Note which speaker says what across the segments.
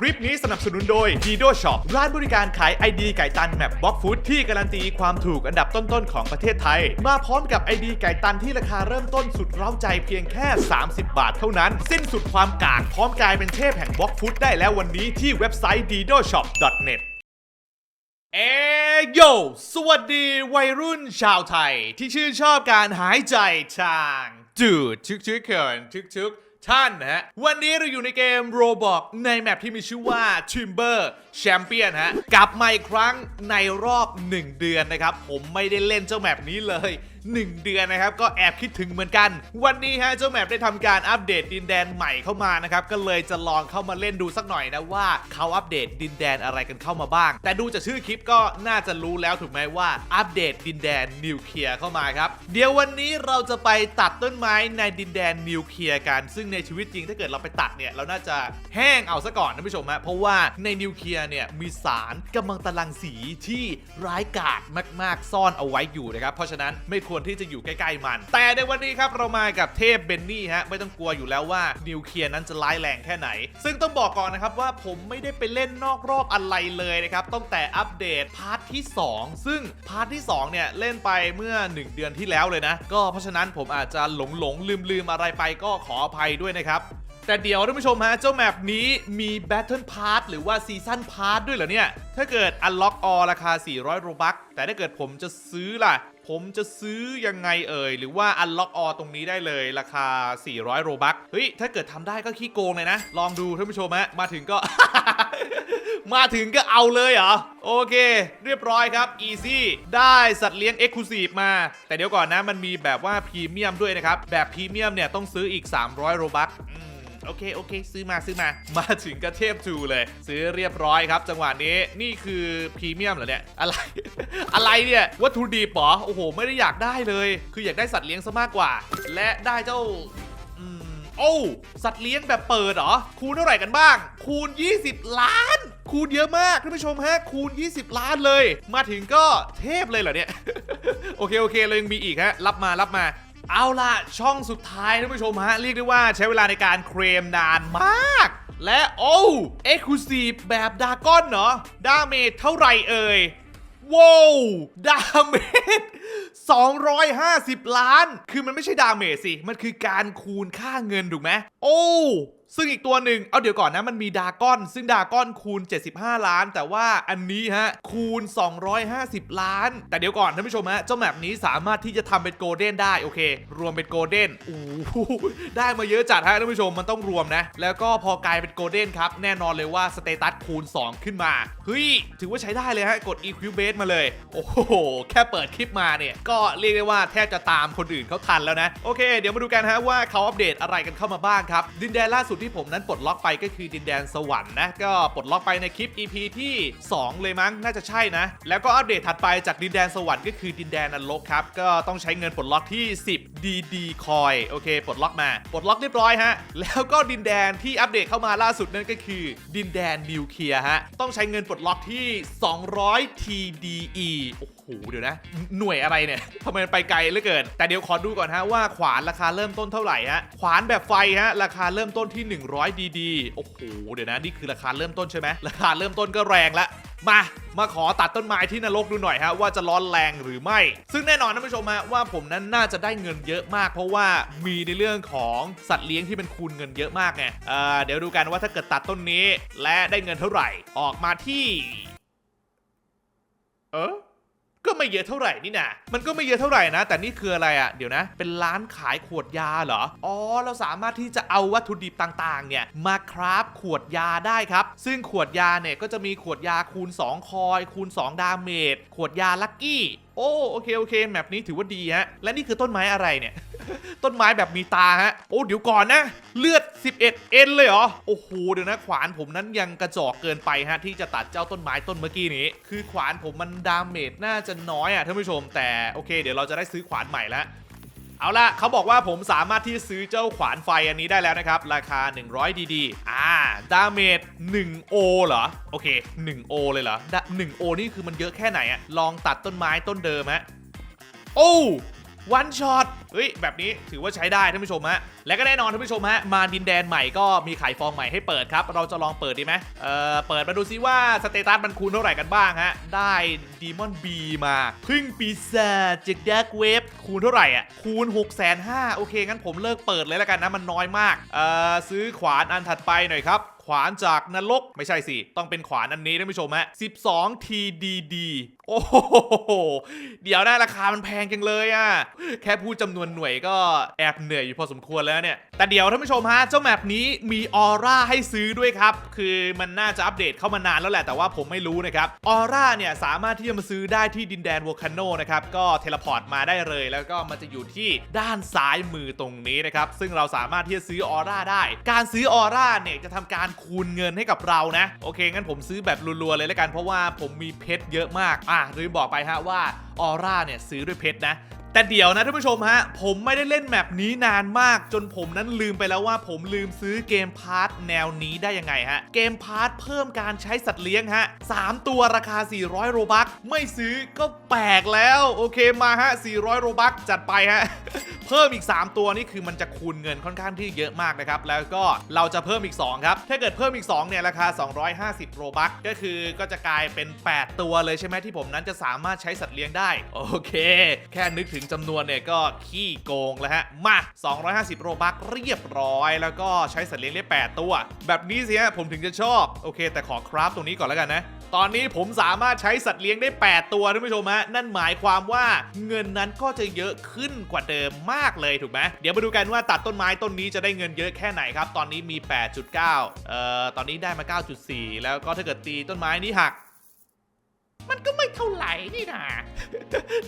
Speaker 1: คลิปนี้สนับสนุนโดย Dido Shop ร้านบริการขายไอดีไก่ตันแมปบล็อกฟู้ดที่การันตีความถูกอันดับต้นๆของประเทศไทย มาพร้อมกับไอดีไก่ตันที่ราคาเริ่มต้นสุดเร้าใจเพียงแค่ 30 บาทเท่านั้น สิ้นสุดความกากพร้อมกลายเป็นเทพแห่งบล็อกฟู้ดได้แล้ววันนี้ที่เว็บไซต์ didoshop.net เอโย สวัสดีวัยรุ่นชาวไทย ที่ชื่นชอบการหายใจทาง จืดชึกชึกเขินชึกชึก ท่านนะฮะ วันนี้เราอยู่ในเกมโรบอกในแมปที่มีชื่อว่า Timber Champion ฮะ กลับมาอีกครั้งในรอบ 1 เดือนนะครับ ผมไม่ได้เล่นเจ้าแมปนี้เลย 1 เดือนนะครับ ก็แอบคิดถึงเหมือนกัน วันนี้ฮะเจ้าแมปได้ทำการอัปเดตดินแดนใหม่เข้ามานะครับ ก็เลยจะลองเข้ามาเล่นดูสักหน่อยนะว่าเขาอัปเดตดินแดนอะไรกันเข้ามาบ้าง แต่ดูจากชื่อคลิปก็น่าจะรู้แล้วถูกไหมว่าอัปเดตดินแดนนิวเคลียร์เข้ามาครับ เดี๋ยววันนี้เราจะไปตัดต้นไม้ในดินแดนนิวเคลียร์กัน ซึ่งในชีวิตจริงถ้าเกิดเราไปตัดเนี่ยเราน่าจะแห้งเอาซะก่อนท่านผู้ชมฮะเพราะว่าในนิวเคลียร์เนี่ยมีสารกำมังตรังสีที่ร้ายกาจมาก ๆ ซ่อนเอาไว้อยู่นะครับเพราะฉะนั้นไม่ควรที่จะอยู่ใกล้ๆมัน แต่ในวันนี้ครับเรามากับเทพเบนนี่ฮะไม่ต้องกลัวอยู่แล้วว่านิวเคลียร์นั้นจะร้ายแรงแค่ไหน ซึ่งต้องบอกก่อนนะครับว่าผมไม่ได้ไปเล่นนอกรอบอะไรเลยนะครับตั้งแต่อัปเดตพาร์ทที่ 2 ซึ่งพาร์ทที่2เนี่ยเล่นไปเมื่อ 1 เดือนที่แล้วเลยนะ ก็เพราะฉะนั้นผมอาจจะหลงหลงลืมลืมอะไรไปก็ขออภัยด้วยนะครับ แต่เดี๋ยวท่านผู้ชมฮะ เจ้าแมปนี้มี Battle Pass หรือว่า Season Pass ด้วยเหรอเนี่ย ถ้าเกิด Unlock All ราคา 400โรบัคแต่ถ้าเกิดผมจะซื้อล่ะ ผมจะซื้อยังไงเอ่ย หรือว่า Unlock All ตรงนี้ได้เลยราคา 400โรบัคเฮ้ย ถ้าเกิดทำได้ก็ขี้โกงเลยนะ ลองดูท่านผู้ชมฮะ มาถึงก็ มาถึงก็เอาเลยเหรอ โอเค เรียบร้อยครับ easy ได้สัตว์เลี้ยง exclusive มา แต่เดี๋ยวก่อนนะมันมีแบบว่าพรีเมียมด้วยนะครับ แบบพรีเมียมเนี่ยต้องซื้ออีก 300โรบัค โอเคโอเค ซื้อมาซื้อมา มาถึงกระเทพจูเลย ซื้อเรียบร้อยครับ จังหวะนี้นี่คือพรีเมียมเหรอเนี่ยอะไร อะไรเนี่ยวัตถุดิบเหรอโอ้โห ไม่ได้อยากได้เลย คืออยากได้สัตว์เลี้ยงซะมากกว่า และได้เจ้าโอ้สัตว์เลี้ยงแบบเปิดเหรอ คูณเท่าไหร่กันบ้าง คูณ 20 ล้าน คูณเยอะมากท่านผู้ชมฮะ คูณ 20 ล้านเลย มาถึงก็เทพเลยเหรอเนี่ย โอเค โอเคเรายังมีอีกฮะ รับมารับมา เอาล่ะ ช่องสุดท้ายท่านผู้ชมฮะ เรียกได้ว่าใช้เวลาในการเคลมนานมาก และโอ้เอ็กซ์คลูซีฟแบบดาก้อนเนาะดาเมจเท่าไหร่เอ่ยว้าวดาเมจ 250 ล้าน คือมันไม่ใช่ดาเมจสิ มันคือการคูณค่าเงินถูกไหม โอ้ ซึ่งอีกตัวหนึ่ง เอาเดี๋ยวก่อนนะ มันมีดากอน ซึ่งดากอนคูณ 75 ล้าน แต่ว่าอันนี้ฮะ คูณ 250 ล้าน แต่เดี๋ยวก่อนท่านผู้ชมฮะ เจ้าแมปนี้สามารถที่จะทำเป็นโกลเด้นได้ โอเค รวมเป็นโกลเด้นโอ้ได้มาเยอะจัดฮะท่านผู้ชม มันต้องรวมนะ แล้วก็พอกลายเป็นโกลเด้นครับ แน่นอนเลยว่าสเตตัสคูณ 2 ขึ้นมา เฮ้ย ถือว่าใช้ได้เลยฮะ กด Equibase มาเลย โอ้โห แค่เปิดคลิปมาเนี่ยก็เรียกได้ว่าแทบจะตามคนอื่นเขาทันแล้วนะ โอเค เดี๋ยวมาดูกันฮะว่าเขาอัปเดตอะไรกันเข้ามาบ้างครับ ดินแดนล่าสุดที่ผมนั้นปลดล็อกไปก็คือดินแดนสวรรค์นะ ก็ปลดล็อกไปในคลิป EP ที่ 2 เลยมั้งน่าจะใช่นะ แล้วก็อัปเดตถัดไปจากดินแดนสวรรค์ก็คือดินแดนนรกครับ ก็ต้องใช้เงินปลดล็อกที่ 10 DD คอยโอเค ปลดล็อกมา ปลดล็อกเรียบร้อยฮะ แล้วก็ดินแดนที่อัปเดตเข้ามาล่าสุดนั่นก็คือ ดินแดนนิวเคลียร์ฮะ ต้องใช้เงินปลดล็อกที่ 200 TDE โอ้โห เดี๋ยวนะ หน่วยอะไรเนี่ยทำไมมันไปไกลเหลือเกิน แต่เดี๋ยวขอดูก่อนฮะว่าขวานราคาเริ่มต้นเท่าไหร่ฮะ ขวานแบบไฟฮะราคาเริ่มต้นที่ 100 DD โอ้โห เดี๋ยวนะนี่คือราคาเริ่มต้นใช่ไหมราคาเริ่มต้นก็แรงละมา มาขอตัดต้นไม้ที่นรกดูหน่อยฮะว่าจะร้อนแรงหรือไม่ ซึ่งแน่นอนท่านผู้ชมฮะว่าผมนั้นน่าจะได้เงินเยอะมาก เพราะว่ามีในเรื่องของสัตว์เลี้ยงที่เป็นคูณเงินเยอะมากไงเอ่อเดี๋ยวดูกันว่าถ้าเกิดตัดต้นนี้และได้เงินเท่าไหร่ออกมาที่ เออ ก็ไม่เยอะเท่าไหร่นี่นะมันก็ไม่เยอะเท่าไหร่นะ แต่นี่คืออะไรอะ่ะ เดี๋ยวนะ เป็นร้านขายขวดยาเหรอ อ๋อ เราสามารถที่จะเอาวัตถุดิบต่างๆ เนี่ย มาคราฟขวดยาได้ครับ ซึ่งขวดยาเนี่ยก็จะมีขวดยาคูณ 2 คอย คูณ 2 ดาเมจ ขวดยาลัคกี้ โอ้โอเคโอเคแมปนี้ถือว่าดีฮะ และนี่คือต้นไม้อะไรเนี่ย ต้นไม้แบบมีตาฮะ โอ้เดี๋ยวก่อนนะ เลือด 11 เอ็นเลยเหรอ โอ้โหเดี๋ยวนะขวานผมนั้นยังกระจอกเกินไปฮะ ที่จะตัดเจ้าต้นไม้ต้นเมื่อกี้นี้ คือขวานผมมันดาเมจน่าจะน้อยอะท่านผู้ชมแต่โอเค เดี๋ยวเราจะได้ซื้อขวานใหม่แล้ว เอาละเขาบอกว่าผมสามารถที่ซื้อเจ้าขวานไฟอันนี้ได้แล้วนะครับ ราคา 100 ดีดีอ่า ดาเมจ1โอเหรอ โอเค1โอเลยเหรอดะ1โอนี่คือมันเยอะแค่ไหนอะลองตัดต้นไม้ต้นเดิมฮะ โอ้ วันช็อตเฮ้ยแบบนี้ถือว่าใช้ได้ท่านผู้ชมฮะและก็แน่นอนท่านผู้ชมฮะมาดินแดนใหม่ก็มีไข่ฟองใหม่ให้เปิดครับ เราจะลองเปิดดีไหมเอ่อเปิดมาดูซิว่าสเตตัสมันคูณเท่าไหร่กันบ้างฮะได้ดีมอนบีมาพึ่งปีศาจจากดักเวฟคูณเท่าไหร่อะคูณ 6 5 0 0 0โอเค งั้นผมเลิกเปิดเลยแล้วกันนะมันน้อยมากเออซื้อขวานอันถัดไปหน่อยครับขวานจากนรกไม่ใช่สิ ต้องเป็นขวานอันนี้ท่านผู้ชมฮะ12 TDD โอ้โห เดี๋ยวนะราคามันแพงจังเลยอะแค่พูดจำนวนหน่วยก็แอบเหนื่อยอยู่พอสมควรแล้วเนี่ย แต่เดี๋ยวท่านผู้ชมฮะ เจ้าแมปนี้มีออร่าให้ซื้อด้วยครับ คือมันน่าจะอัปเดตเข้ามานานแล้วแหละ แต่ว่าผมไม่รู้นะครับ ออร่าเนี่ยสามารถที่จะมาซื้อได้ที่ดินแดนวอลคานโนนะครับ ก็เทเลพอร์ตมาได้เลย แล้วก็มันจะอยู่ที่ด้านซ้ายมือตรงนี้นะครับ ซึ่งเราสามารถที่จะซื้อออร่าได้ การซื้อออร่าเนี่ยจะทำการคูณเงินให้กับเรานะ โอเคงั้นผมซื้อแบบรัวๆเลยแล้วกัน เพราะว่าผมมีเพชรเยอะมากอ่ะลืมบอกไปฮะว่าออร่าเนี่ยซื้อด้วยเพชรนะ แต่เดี๋ยวนะท่านผู้ชมฮะ ผมไม่ได้เล่นแมปนี้นานมาก จนผมนั้นลืมไปแล้วว่าผมลืมซื้อเกมพาร์ทแนวนี้ได้ยังไงฮะ เกมพาร์ทเพิ่มการใช้สัตว์เลี้ยงฮะ 3 ตัวราคา 400 โรบัคไม่ซื้อก็แปลกแล้ว โอเคมาฮะ 400 โรบัคจัดไปฮะ เพิ่มอีก 3 ตัวนี่คือมันจะคูณเงินค่อนข้างที่เยอะมากนะครับ แล้วก็เราจะเพิ่มอีก 2 ครับ ถ้าเกิดเพิ่มอีก 2 เนี่ยราคา 250 โรบัคก็คือก็จะกลายเป็น 8 ตัวเลยใช่ไหมที่ผมนั้นจะสามารถใช้สัตว์เลี้ยงได้ โอเค แค่นึกถึงจำนวนเนี่ยก็ขี้โกงแล้วฮะ มา 250 โรบัคเรียบร้อย แล้วก็ใช้สัตว์เลี้ยงได้ 8 ตัว แบบนี้สิฮะผมถึงจะชอบ โอเค แต่ขอคราฟตรงนี้ก่อนแล้วกันนะตอนนี้ผมสามารถใช้สัตว์เลี้ยงได้ 8 ตัวท่านผู้ชมฮะนั่นหมายความว่าเงินนั้นก็จะเยอะขึ้นกว่าเดิมมากเลยถูกไหมเดี๋ยวมาดูกันว่าตัดต้นไม้ต้นนี้จะได้เงินเยอะแค่ไหนครับ ตอนนี้มี 8.9 เอ่อ ตอนนี้ได้มา 9.4 แล้วก็ถ้าเกิดตีต้นไม้นี้หัก มันก็ไม่เท่าไหร่นี่นะ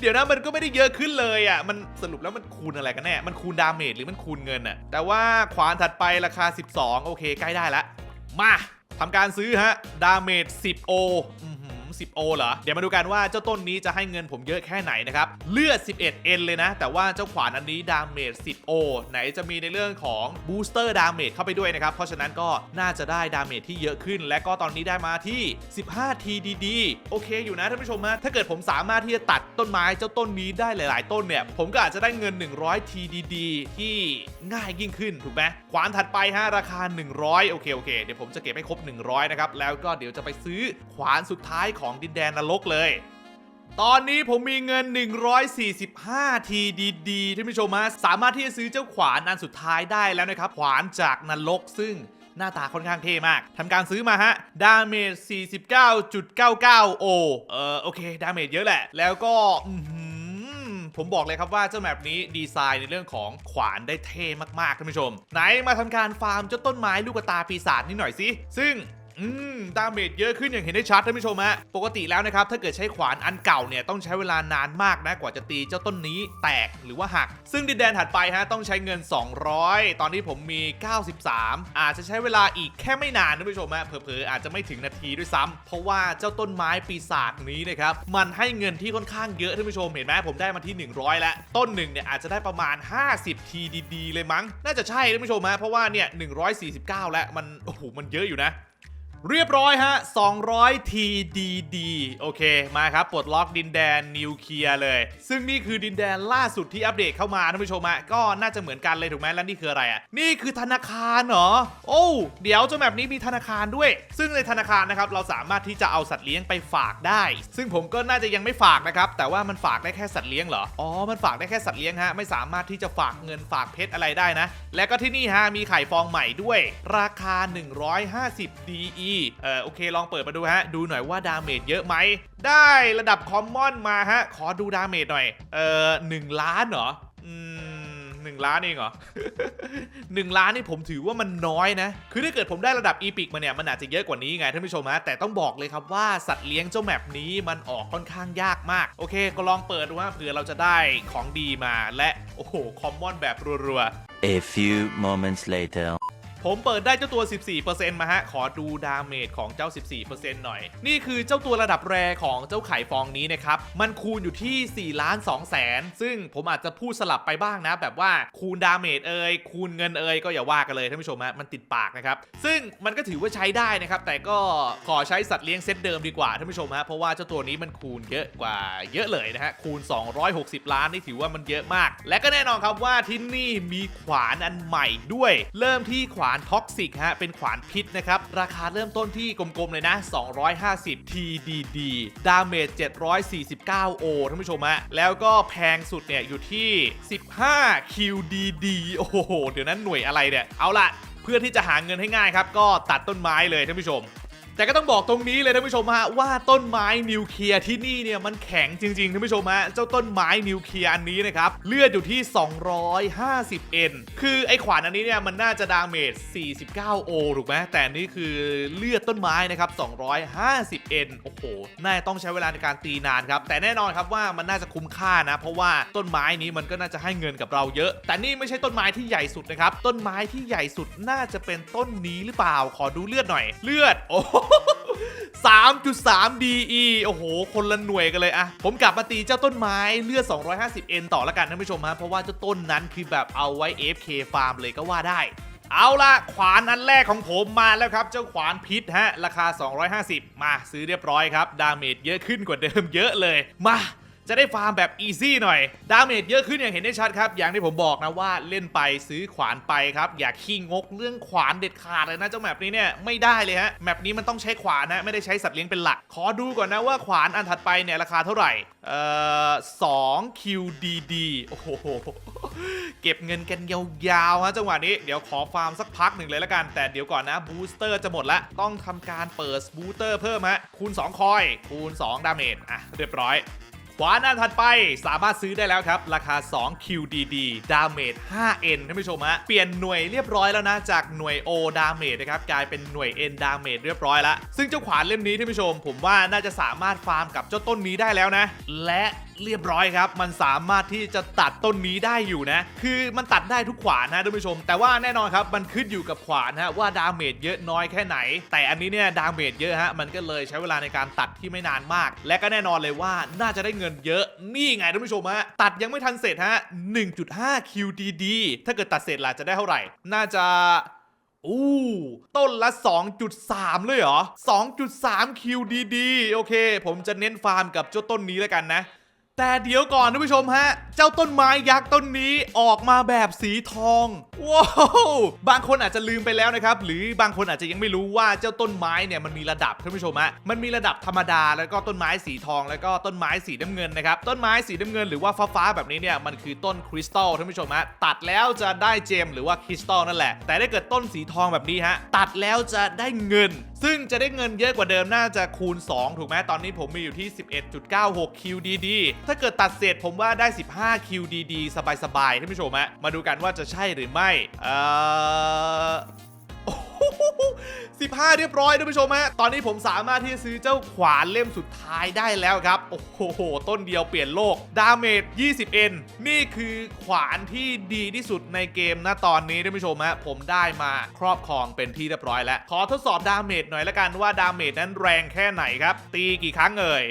Speaker 1: เดี๋ยวนะมันก็ไม่ได้เยอะขึ้นเลยอะ มันสรุปแล้วมันคูณอะไรกันแน่ มันคูณดาเมจหรือมันคูณเงินอะ แต่ว่าขวานถัดไปราคา 12 โอเค ใกล้ได้ละ มาทำการซื้อฮะ ดาเมจ 10โออื้อหือ 10โอเหรอ เดี๋ยวมาดูกันว่าเจ้าต้นนี้จะให้เงินผมเยอะแค่ไหนนะครับ เลือด 11เอ็นเลยนะ แต่ว่าเจ้าขวานอันนี้ดาเมจ10โอไหนจะมีในเรื่องของบูสเตอร์ดาเมจเข้าไปด้วยนะครับ เพราะฉะนั้นก็น่าจะได้ดาเมจที่เยอะขึ้น และก็ตอนนี้ได้มาที่ 15 TDD โอเคอยู่นะท่านผู้ชมนะถ้าเกิดผมสามารถที่จะตัดต้นไม้เจ้าต้นนี้ได้หลาย ๆ ต้นเนี่ยผมก็อาจจะได้เงิน 100 TDD ที่ง่ายยิ่งขึ้นถูกไหมขวานถัดไปฮะราคา 100โอเคโอเคเดี๋ยวผมจะเก็บให้ครบ 100นะครับแล้วก็เดี๋ยวจะไปซื้อขวานสุดท้ายของดินแดนนรกเลย ตอนนี้ผมมีเงิน 145 TDD ท่านผู้ชมฮะสามารถที่จะซื้อเจ้าขวานอันสุดท้ายได้แล้วนะครับ ขวานจากนรกซึ่งหน้าตาค่อนข้างเท่มาก ทำการซื้อมาฮะ ดาเมจ 49.99 โอ เออโอเค ดาเมจเยอะแหละ แล้วก็ผมบอกเลยครับว่าเจ้าแมปนี้ดีไซน์ในเรื่องของขวานได้เท่มากๆท่านผู้ชม ไหนมาทำการฟาร์มเจ้าต้นไม้ลูกตาปีศาจนี่หน่อยสิ ซึ่ง อืมดาเมจเยอะขึ้นอย่างเห็นได้ชัดท่านผู้ชมฮะปกติแล้วนะครับถ้าเกิดใช้ขวานอันเก่าเนี่ยต้องใช้เวลานานมากนะกว่าจะตีเจ้าต้นนี้แตกหรือว่าหัก ซึ่งดินแดนถัดไปฮะต้องใช้เงิน 200 ตอนนี้ผมมี 93 อาจจะใช้เวลาอีกแค่ไม่นานท่านผู้ชมฮะเผลอๆอาจจะไม่ถึงนาทีด้วยซ้ำเพราะว่าเจ้าต้นไม้ปีศาจนี้นะครับมันให้เงินที่ค่อนข้างเยอะท่านผู้ชมเห็นไหมผมได้มาที่ 100 แล้วต้นหนึ่งเนี่ยอาจจะได้ประมาณ 50 TDD เลยมั้ง น่าจะใช่ท่านผู้ชมฮะเพราะว่าเนี่ย149 แล้วมันโอ้โหมันเยอะอยู่นะ เรียบร้อยฮะ 200 TDD โอเค มาครับ ปลดล็อกดินแดนนิวเคลียร์เลย ซึ่งนี่คือดินแดนล่าสุดที่อัปเดตเข้ามาท่านผู้ชมฮะก็น่าจะเหมือนกันเลยถูกไหมแล้วนี่คืออะไรอะนี่คือธนาคารเหรอ โอ้เดี๋ยวจ้าแบบนี้มีธนาคารด้วย ซึ่งในธนาคารนะครับเราสามารถที่จะเอาสัตว์เลี้ยงไปฝากได้ ซึ่งผมก็น่าจะยังไม่ฝากนะครับแต่ว่ามันฝากได้แค่สัตว์เลี้ยงเหรออ๋อมันฝากได้แค่สัตว์เลี้ยงฮะไม่สามารถที่จะฝากเงินฝากเพชรอะไรได้นะ และก็ที่นี่ฮะมีไข่ฟองใหม่ด้วย ราคา 150 DE เออโอเคลองเปิดมาดูฮะ ดูหน่อยว่าดาเมจเยอะไหม ได้ระดับคอมมอนมาฮะ ขอดูดาเมจหน่อย เออหนึ่งล้านเหรอ อืมหนึ่งล้านเองเหรอหนึ่งล้านนี่ผมถือว่ามันน้อยนะ คือถ้าเกิดผมได้ระดับอีพิกมาเนี่ย มันอาจจะเยอะกว่านี้ไงท่านผู้ชมฮะ แต่ต้องบอกเลยครับว่าสัตว์เลี้ยงเจ้าแมปนี้มันออกค่อนข้างยากมาก โอเค ก็ลองเปิดดูว่าเผื่อเราจะได้ของดีมาและ โอ้โห คอมมอนแบบรัวๆ
Speaker 2: A few moments later.
Speaker 1: ผมเปิดได้เจ้าตัว 14%มาฮะ ขอดูดาเมจของเจ้า 14%หน่อย นี่คือเจ้าตัวระดับแรของเจ้าไข่ฟองนี้นะครับ มันคูณอยู่ที่4ล้าน2แสนซึ่งผมอาจจะพูดสลับไปบ้างนะ แบบว่าคูณดาเมจเอ่ยคูณเงินเอ่ยก็อย่าว่ากันเลยท่านผู้ชมฮะมันติดปากนะครับ ซึ่งมันก็ถือว่าใช้ได้นะครับ แต่ก็ขอใช้สัตว์เลี้ยงเซตเดิมดีกว่าท่านผู้ชมฮะเพราะว่าเจ้าตัวนี้มันคูณเยอะกว่าเยอะเลยนะฮะคูณ 260 ล้านนี่ถือว่ามันเยอะมาก และก็แน่นอนครับว่าที่นี่มีขวานอันใหม่ด้วย เริ่มที่ขวานท็อกซิกฮะเป็นขวานพิษนะครับ ราคาเริ่มต้นที่กลมๆเลยนะ 250 TDD ดาเมจ749 O ท่านผู้ชมฮะแล้วก็แพงสุดเนี่ยอยู่ที่ 15 QDD โอ้โห เดี๋ยวนั้นหน่วยอะไรเนี่ย เอาละเพื่อที่จะหาเงินให้ง่ายครับ ก็ตัดต้นไม้เลยท่านผู้ชม แต่ก็ต้องบอกตรงนี้เลยท่านผู้ชมฮะว่าต้นไม้นิวเคลียร์ที่นี่เนี่ยมันแข็งจริงๆท่านผู้ชมฮะเจ้าต้นไม้นิวเคลียร์อันนี้นะครับเลือดอยู่ที่ 250 N คือไอ้ขวานอันนี้เนี่ยมันน่าจะดาเมจ 49โอถูกไหมแต่นี่คือเลือดต้นไม้นะครับ250 N โอ้โหน่าจะต้องใช้เวลาในการตีนานครับแต่แน่นอนครับว่ามันน่าจะคุ้มค่านะ เพราะว่าต้นไม้นี้มันก็น่าจะให้เงินกับเราเยอะ แต่นี่ไม่ใช่ต้นไม้ที่ใหญ่สุดนะครับต้นไม้ที่ใหญ่สุดน่าจะเป็นต้นนี้หรือเปล่าขอดูเลือดหน่อย เลือดโอ้3.3 DE โอ้โห คนละหน่วยกันเลยอะผมกลับมาตีเจ้าต้นไม้เลือด 250 N ต่อละกันท่านผู้ชมฮะ เพราะว่าเจ้าต้นนั้นคือแบบเอาไว้ FK ฟาร์มเลยก็ว่าได้ เอาละขวานอันแรกของผมมาแล้วครับ เจ้าขวานพิษฮะ ราคา 250 มาซื้อเรียบร้อยครับ ดาเมจเยอะขึ้นกว่าเดิมเยอะเลย มา จะได้ฟาร์มแบบอีซี่หน่อย ดาเมจเยอะขึ้นอย่างเห็นได้ชัดครับ อย่างที่ผมบอกนะว่าเล่นไปซื้อขวานไปครับ อย่าขี้งกเรื่องขวานเด็ดขาดเลยนะเจ้าแมปนี้เนี่ยไม่ได้เลยฮะแมปนี้มันต้องใช้ขวานนะไม่ได้ใช้สัตว์เลี้ยงเป็นหลัก ขอดูก่อนนะว่าขวานอันถัดไปเนี่ยราคาเท่าไหร่เอ่อ2 QDD โอ้โหเก็บเงินกันยาวๆฮะจังหวะนี้เดี๋ยวขอฟาร์มสักพักหนึ่งเลยละกัน แต่เดี๋ยวก่อนนะบูสเตอร์จะหมดละต้องทำการเปิดบูสเตอร์เพิ่มฮะคูณ 2 คอย คูณ 2 ดาเมจอะเรียบร้อย ขวานอันถัดไปสามารถซื้อได้แล้วครับ ราคา 2 QDD ดาเมจ 5N ท่านผู้ชมฮะ เปลี่ยนหน่วยเรียบร้อยแล้วนะ จากหน่วย O ดาเมจนะครับ กลายเป็นหน่วย N ดาเมจเรียบร้อยแล้ว ซึ่งเจ้าขวานเล่มนี้ท่านผู้ชม ผมว่าน่าจะสามารถฟาร์มกับเจ้าต้นนี้ได้แล้วนะ และ เรียบร้อยครับ มันสามารถที่จะตัดต้นนี้ได้อยู่นะ คือมันตัดได้ทุกขวานนะท่านผู้ชม แต่ว่าแน่นอนครับมันขึ้นอยู่กับขวานฮะว่าดาเมจเยอะน้อยแค่ไหน แต่อันนี้เนี่ยดาเมจเยอะฮะมันก็เลยใช้เวลาในการตัดที่ไม่นานมาก และก็แน่นอนเลยว่าน่าจะได้เงินเยอะนี่ไงท่านผู้ชมฮะตัดยังไม่ทันเสร็จฮะ1.5 QDD ถ้าเกิดตัดเสร็จล่ะจะได้เท่าไหร่ น่าจะอู้ต้นละ 2.3 เลยเหรอ 2.3 QDD โอเค ผมจะเน้นฟาร์มกับเจ้าต้นนี้แล้วกันนะ แต่เดี๋ยวก่อนท่านผู้ชมฮะ เจ้าต้นไม้ยักษ์ต้นนี้ออกมาแบบสีทองว้าวบางคนอาจจะลืมไปแล้วนะครับ หรือบางคนอาจจะยังไม่รู้ว่าเจ้าต้นไม้เนี่ยมันมีระดับท่านผู้ชมฮะมันมีระดับธรรมดาแล้วก็ต้นไม้สีทอง แล้วก็ต้นไม้สีน้ำเงินนะครับต้นไม้สีน้ำเงินหรือว่าฟ้าๆแบบนี้เนี่ยมันคือต้นคริสตัลท่านผู้ชมฮะตัดแล้วจะได้เจมหรือว่าคริสตัลนั่นแหละ แต่ถ้าเกิดต้นสีทองแบบนี้ฮะตัดแล้วจะได้เงินซึ่งจะได้เงินเยอะกว่าเดิมน่าจะคูณ 2 ถูกไหมตอนนี้ผมมีอยู่ที่ 11.96 QDD ถ้าเกิดตัดเศษผมว่าได้ 15 QDD สบายๆท่านผู้ชมฮะมาดูกันว่าจะใช่หรือไม่ เอ่อ 15 เรียบร้อยท่านผู้ชมฮะ ตอนนี้ผมสามารถที่จะซื้อเจ้าขวานเล่มสุดท้ายได้แล้วครับ โอ้โห ต้นเดียวเปลี่ยนโลก ดาเมจ 20N นี่คือขวานที่ดีที่สุดในเกมนะตอนนี้ท่านผู้ชมฮะ ผมได้มาครอบครองเป็นที่เรียบร้อยแล้ว ขอทดสอบดาเมจหน่อยละกันว่าดาเมจนั้นแรงแค่ไหนครับ ตีกี่ครั้งเอ่ย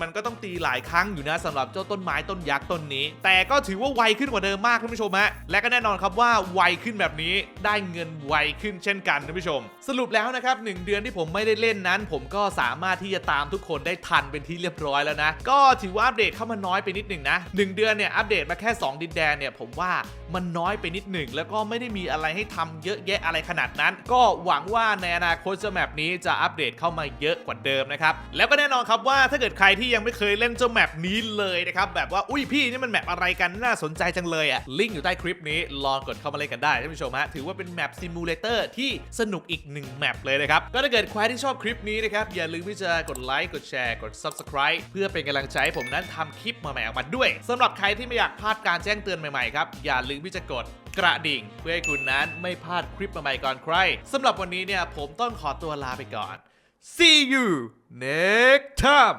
Speaker 1: มันก็ต้องตีหลายครั้งอยู่นะสำหรับเจ้าต้นไม้ต้นยักษ์ต้นนี้ แต่ก็ถือว่าไวขึ้นกว่าเดิมมากท่านผู้ชมฮะและก็แน่นอนครับว่าไวขึ้นแบบนี้ได้เงินไวขึ้นเช่นกันท่านผู้ชม สรุปแล้วนะครับหนึ่งเดือนที่ผมไม่ได้เล่นนั้น ผมก็สามารถที่จะตามทุกคนได้ทันเป็นที่เรียบร้อยแล้วนะ ก็ถือว่าอัปเดตเข้ามาน้อยไปนิดหนึ่งนะหนึ่งเดือนเนี่ยอัปเดตมาแค่ 2 ดินแดนเนี่ยผมว่ามันน้อยไปนิดหนึ่งแล้วก็ไม่ได้มีอะไรให้ทำเยอะแยะอะไรขนาดนั้น ก็หวังว่าในอนาคตเจ้าแมปนี้จะอัปเดตเข้ามาเยอะกว่าเดิมนะครับแล้วก็แน่นอนครับว่าถ้าเกิดใครที่ยังไม่เคยเล่นเจ้าแมปนี้เลยนะครับแบบว่าอุ้ยพี่นี่มันแมปอะไรกันน่าสนใจจังเลยอะลิงก์อยู่ใต้คลิปนี้ลองกดเข้ามาเล่นกันได้ท่านผู้ชมฮะถือว่าเป็นแมปซิมูเลเตอร์ที่สนุกอีกหนึ่งแมปเลยนะครับก็ถ้าเกิดใครที่ชอบคลิปนี้นะครับอย่าลืมที่จะกดไลค์กดแชร์กด subscribe เพื่อเป็นกำลังใจให้ผมนั้นทำคลิปใหม่ออกมาด้วยสำหรับใครที่ไม่อยากพลาดการแจ้งเตือนใหม่ๆครับอย่าลืมที่จะกดกระดิ่ง เพื่อให้คุณนั้นไม่พลาดคลิปใหม่ๆก่อนใครสำหรับวันนี้เนี่ยผมต้องขอตัวลาไปก่อน see you next time